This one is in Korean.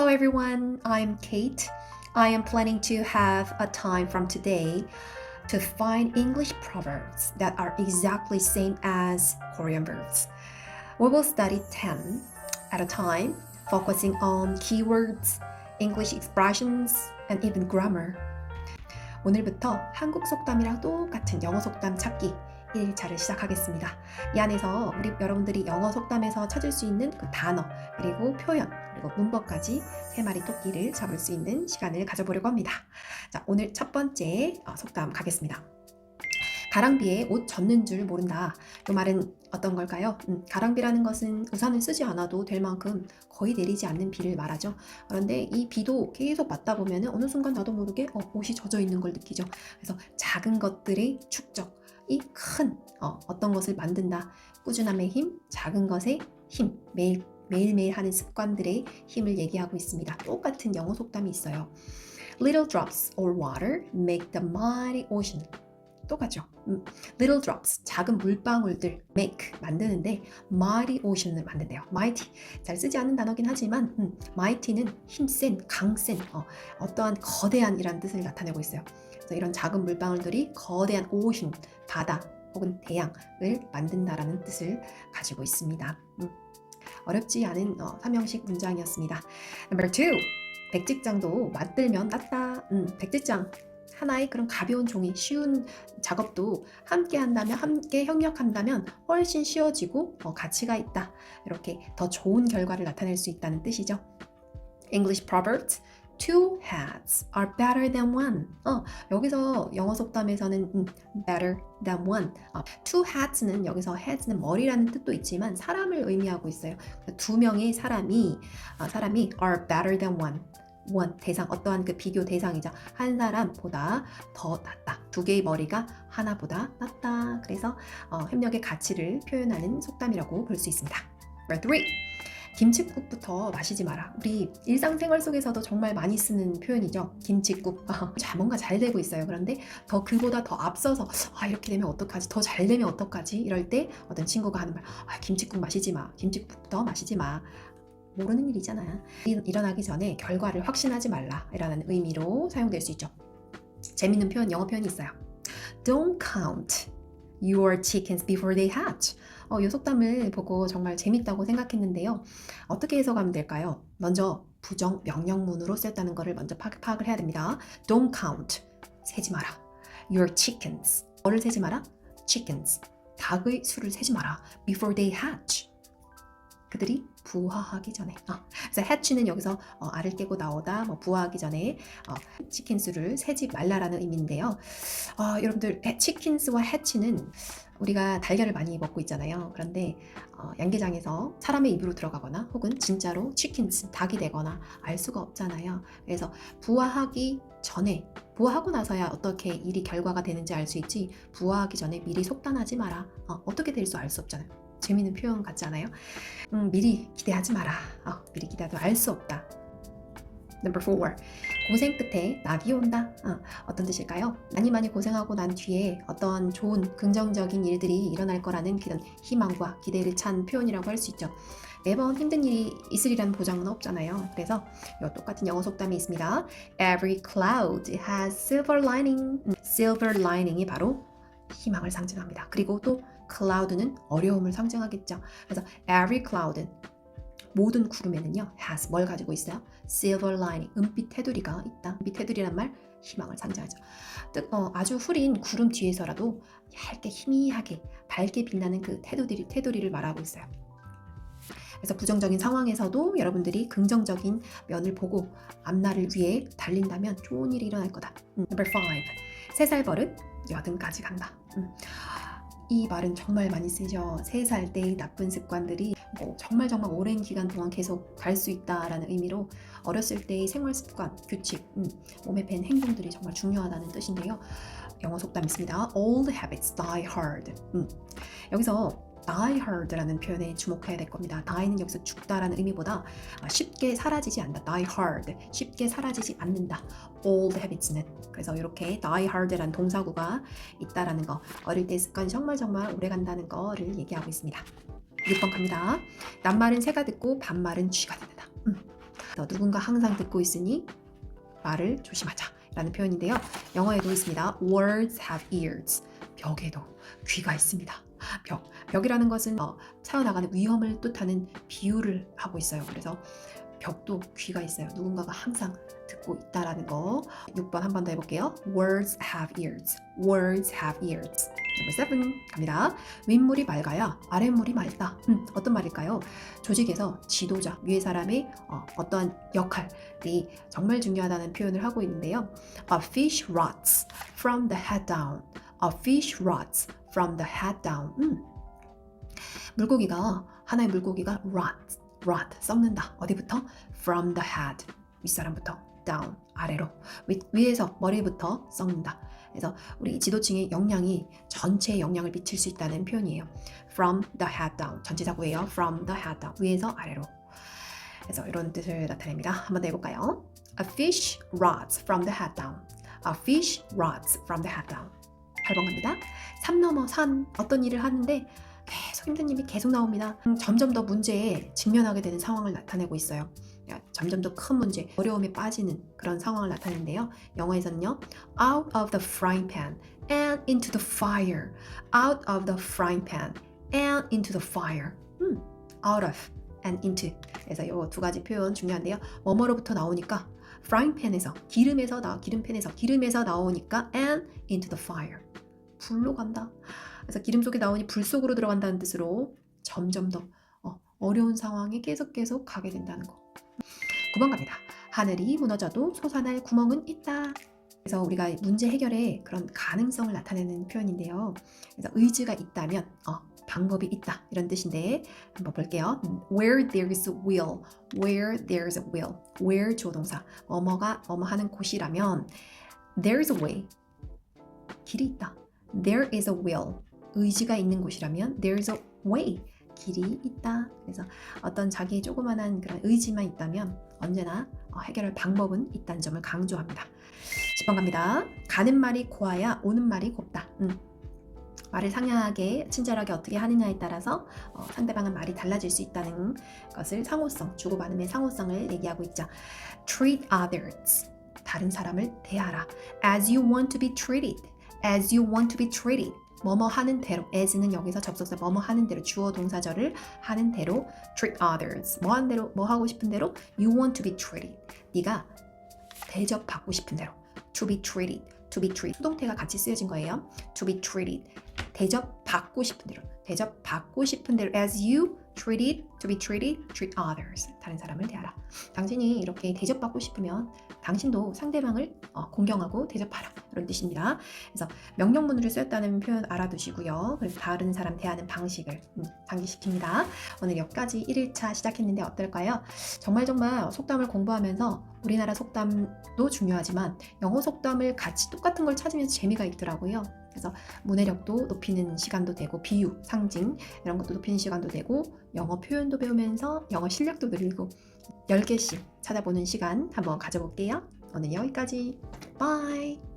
Hello everyone, I'm Kate. I am planning to have a time from today to find English proverbs that are exactly same as Korean verbs. We will study 10 at a time, focusing on keywords, English expressions, and even grammar. 오늘부터 한국 속담이랑 똑같은 영어 속담 찾기 1차를 시작하겠습니다. 이 안에서 우리 여러분들이 영어 속담에서 찾을 수 있는 그 단어, 그리고 표현, 그리고 문법까지 세 마리 토끼를 잡을 수 있는 시간을 가져보려고 합니다. 자, 오늘 첫 번째 어, 속담 가겠습니다. 가랑비에 옷 젖는 줄 모른다. 이 말은 어떤 걸까요? 음, 가랑비라는 것은 우산을 쓰지 않아도 될 만큼 거의 내리지 않는 비를 말하죠. 그런데 이 비도 계속 맞다 보면 어느 순간 나도 모르게 어, 옷이 젖어 있는 걸 느끼죠. 그래서 작은 것들의 축적 이큰 어, 어떤 것을 만든다. 꾸준함의 힘, 작은 것의 힘, 매일 매일매일 하는 습관들의 힘을 얘기하고 있습니다. 똑같은 영어 속담이 있어요. Little drops or water make the mighty ocean. 똑같죠. 음, little drops, 작은 물방울들 make 만드는데 mighty ocean을 만든대요. mighty 잘 쓰지 않는 단어긴 하지만 음, mighty는 힘센, 강센, 어, 어떠한 거대한이란 뜻을 나타내고 있어요. 그래서 이런 작은 물방울들이 거대한 ocean, 바다 혹은 대양을 만든다라는 뜻을 가지고 있습니다. 음, 어렵지 않은 어, 삼형식 문장이었습니다. Number two, 백직장도 맞들면 낫다. 음, 백직장 하나의 그런 가벼운 종이 쉬운 작업도 함께 한다면 함께 협력한다면 훨씬 쉬워지고 어, 가치가 있다. 이렇게 더 좋은 결과를 나타낼 수 있다는 뜻이죠. English proverbs Two hats are better than one. 어, 여기서 영어 속담에서는 음, better than one. 어, two hats는 여기서 heads는 머리라는 뜻도 있지만 사람을 의미하고 있어요. 두 명의 사람이 어, 사람이 are better than one. one 대상 어떠한 그 비교 대상이자 한 사람보다 더 낫다. 두 개의 머리가 하나보다 낫다. 그래서 어, 협력의 가치를 표현하는 속담이라고 볼 수 있습니다. Number three. 김치국부터 마시지 마라. 우리 일상생활 속에서도 정말 많이 쓰는 표현이죠. 김치국. 자, 뭔가 잘 되고 있어요. 그런데 더 그보다 더 앞서서 아 이렇게 되면 어떡하지? 더 잘 되면 어떡하지? 이럴 때 어떤 친구가 하는 말, 아 김치국 마시지 마. 김치국부터 마시지 마. 모르는 일이잖아. 일- 일어나기 전에 결과를 확신하지 말라라는 의미로 사용될 수 있죠. 재밌는 표현, 영어 표현이 있어요. Don't count your chickens before they hatch. 어, 이 속담을 보고 정말 재밌다고 생각했는데요. 어떻게 해석하면 될까요? 먼저 부정 명령문으로 쓰였다는 것을 먼저 파악, 파악을 해야 됩니다. Don't count. 세지 마라. Your chickens. 뭐를 세지 마라? Chickens. 닭의 수를 세지 마라. Before they hatch. 그들이 부화하기 전에. 어, 그래서 hatch는 여기서 어, 알을 깨고 나오다, 뭐 부화하기 전에 어, 치킨 수를 세지 말라라는 의미인데요. 어, 여러분들 해- 치킨스와 해치는 우리가 달걀을 많이 먹고 있잖아요. 그런데 어, 양계장에서 사람의 입으로 들어가거나 혹은 진짜로 치킨스 닭이 되거나 알 수가 없잖아요. 그래서 부화하기 전에 부화하고 나서야 어떻게 일이 결과가 되는지 알 수 있지 부화하기 전에 미리 속단하지 마라. 어, 어떻게 될수알수 없잖아요. 재미있는 표현 같지 않아요? 음, 미리 기대하지 마라. 어, 미리 기대도 알 수 없다. Number four. 고생 끝에 낙이 온다. 어, 떤 뜻일까요? 많이 많이 고생하고 난 뒤에 어떤 좋은 긍정적인 일들이 일어날 거라는 그런 희망과 기대를 찬 표현이라고 할 수 있죠. 매번 힘든 일이 있으리라는 보장은 없잖아요. 그래서 이 똑같은 영어 속담이 있습니다. Every cloud has silver lining. 음, silver lining이 바로 희망을 상징합니다. 그리고 또 cloud는 어려움을 상징하겠죠. 그래서 every cloud 모든 구름에는요 has 뭘 가지고 있어요? silver lining 은빛 테두리가 있다. 은빛 테두리란 말 희망을 상징하죠. 뜻, 어, 아주 흐린 구름 뒤에서라도 얇게 희미하게 밝게 빛나는 그 테두리 테두리를 말하고 있어요. 그래서 부정적인 상황에서도 여러분들이 긍정적인 면을 보고 앞날을 위해 달린다면 좋은 일이 일어날 거다. 음, Number five. 세 살 버릇 여든까지 간다. 음. 이 말은 정말 많이 쓰죠. 세살 때의 나쁜 습관들이 뭐 정말 정말 오랜 기간 동안 계속 갈 수 있다라는 의미로 어렸을 때의 생활 습관, 규칙, 음, 몸에 밴 행동들이 정말 중요하다는 뜻인데요. 영어 속담 있습니다. Old habits die hard. 음, 여기서 die hard라는 표현에 주목해야 될 겁니다. die는 여기서 죽다라는 의미보다 아, 쉽게 사라지지 않는다. die hard. 쉽게 사라지지 않는다. old habits는 그래서 이렇게 die hard라는 동사구가 있다라는 거 어릴 때 습관이 정말 정말 오래 간다는 거를 얘기하고 있습니다. 6번 갑니다. 낱말은 새가 듣고 반말은 쥐가 듣는다. 음. 누군가 항상 듣고 있으니 말을 조심하자 라는 표현인데요. 영어에도 있습니다. Words have ears. 벽에도 귀가 있습니다. 벽. 벽이라는 것은 어, 차어나가는 위험을 뜻하는 비유를 하고 있어요. 그래서 벽도 귀가 있어요. 누군가가 항상 듣고 있다라는 거. 6번 한 번 더 해볼게요. Words have ears. Words have ears. Number 7 갑니다. 윗물이 맑아야 아랫물이 맑다. 음, 어떤 말일까요? 조직에서 지도자, 위의 사람의 어, 어떠한 역할이 정말 중요하다는 표현을 하고 있는데요. A fish rots from the head down. A fish rots from the head down. 음. 물고기가 하나의 물고기가 rot, rot 썩는다. 어디부터? From the head 윗사람부터 down 아래로 위, 위에서 머리부터 썩는다. 그래서 우리 지도층의 영향이 전체에 영향을 미칠 수 있다는 표현이에요. From the head down 전체자고예요. From the head down 위에서 아래로. 그래서 이런 뜻을 나타냅니다. 한번 더 해볼까요? A fish rots from the head down. A fish rots from the head down. 8번 갑니다. 산 넘어 산 어떤 일을 하는데 계속 힘든 일이 계속 나옵니다. 음, 점점 더 문제에 직면하게 되는 상황을 나타내고 있어요. 야, 점점 더 큰 문제, 어려움에 빠지는 그런 상황을 나타내는데요. 영어에서는요, out of the frying pan and into the fire, out of the frying pan and into the fire. 음, out of and into. 그래서 이 두 가지 표현 중요한데요. 뭐뭐로부터 나오니까 frying pan에서 기름에서 나 기름팬에서 기름에서 나오니까 and into the fire. 불로 간다. 그래서 기름 속에 나오니 불 속으로 들어간다는 뜻으로 점점 더 어, 어려운 상황에 계속 계속 가게 된다는 거. 9번 갑니다. 하늘이 무너져도 솟아날 구멍은 있다. 그래서 우리가 문제 해결에 그런 가능성을 나타내는 표현인데요. 그래서 의지가 있다면 어, 방법이 있다 이런 뜻인데 한번 볼게요. 음, Where there is will, where there is will, where 조동사 뭐뭐가 뭐뭐 하는 곳이라면 there is a way 길이 있다. There is a will 의지가 있는 곳이라면 there is a way 길이 있다. 그래서 어떤 자기의 조그만한 그런 의지만 있다면 언제나 어, 해결할 방법은 있다는 점을 강조합니다. 10번 갑니다. 가는 말이 고와야 오는 말이 곱다. 음. 말을 상냥하게 친절하게 어떻게 하느냐에 따라서 어, 상대방은 말이 달라질 수 있다는 것을 상호성 주고받음의 상호성을 얘기하고 있죠. Treat others 다른 사람을 대하라 as you want to be treated as you want to be treated 뭐뭐 하는 대로 as는 여기서 접속사 뭐뭐 하는 대로 주어 동사절을 하는 대로 treat others 뭐 하는 대로 뭐 하고 싶은 대로 you want to be treated 네가 대접받고 싶은 대로 to be treated to be treated 수동태가 같이 쓰여진 거예요 to be treated 대접받고 싶은 대로 대접받고 싶은 대로 as you treated to be treated treat others 다른 사람을 대하라 당신이 이렇게 대접받고 싶으면 당신도 상대방을 어, 공경하고 대접하라 이런 뜻입니다 그래서 명령문으로 쓰였다는 표현 알아두시고요 그래서 다른 사람 대하는 방식을 음, 상기시킵니다 오늘 여기까지 1일차 시작했는데 어떨까요? 정말 정말 속담을 공부하면서 우리나라 속담도 중요하지만 영어 속담을 같이 똑같은 걸 찾으면서 재미가 있더라고요 그래서 문해력도 높이는 시간도 되고 비유, 상징 이런 것도 높이는 시간도 되고 영어 표현도 배우면서 영어 실력도 늘리고 10개씩 찾아보는 시간 한번 가져볼게요. 오늘 여기까지. 바이.